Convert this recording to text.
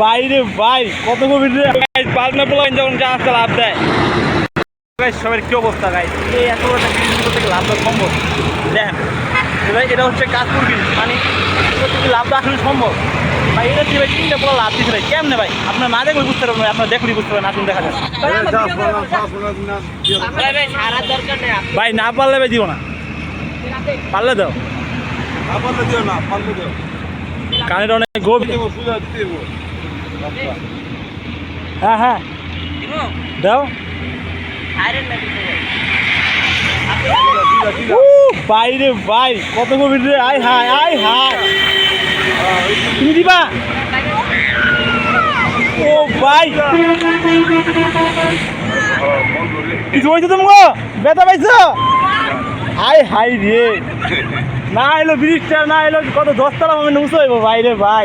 বাইরে ভাই কত গাইস পালনা পোলাইন যখন যা আসতে লাভ দেয়। গাইস সবার কি অবস্থা গাইস এই এত বড় থেকে লাভ দেওয়া সম্ভব? দেখেন ভাই এটা হচ্ছে কাজপুর ব্রিজ মানে থেকে লাভ দেওয়া আসলে সম্ভব? ভাই এটা কি ভাই তিনটা পোলা লাভ দিচ্ছে ভাই কেমনে ভাই? আপনার না দেখলে বুঝতে পারবেন আপনার দেখলেই বুঝতে পারবেন আসুন দেখা যাক। ভাই না পারলে ভাই দিও না। পারলে দাও। কানের অনেক গভীর। হ্যাঁ হ্যাঁ। দাও। বাইরে ভাই কত গভীর রে। আয় হায় আয় হায়। তুমি দিবা? ও ভাই কিছু হয়েছে তোমাকে? ব্যথা পাইছো? আয় হাই রে। না এলো ব্রিজটা না এলো কত দশতলা আমি উঁচু হইব। ভাই রে ভাই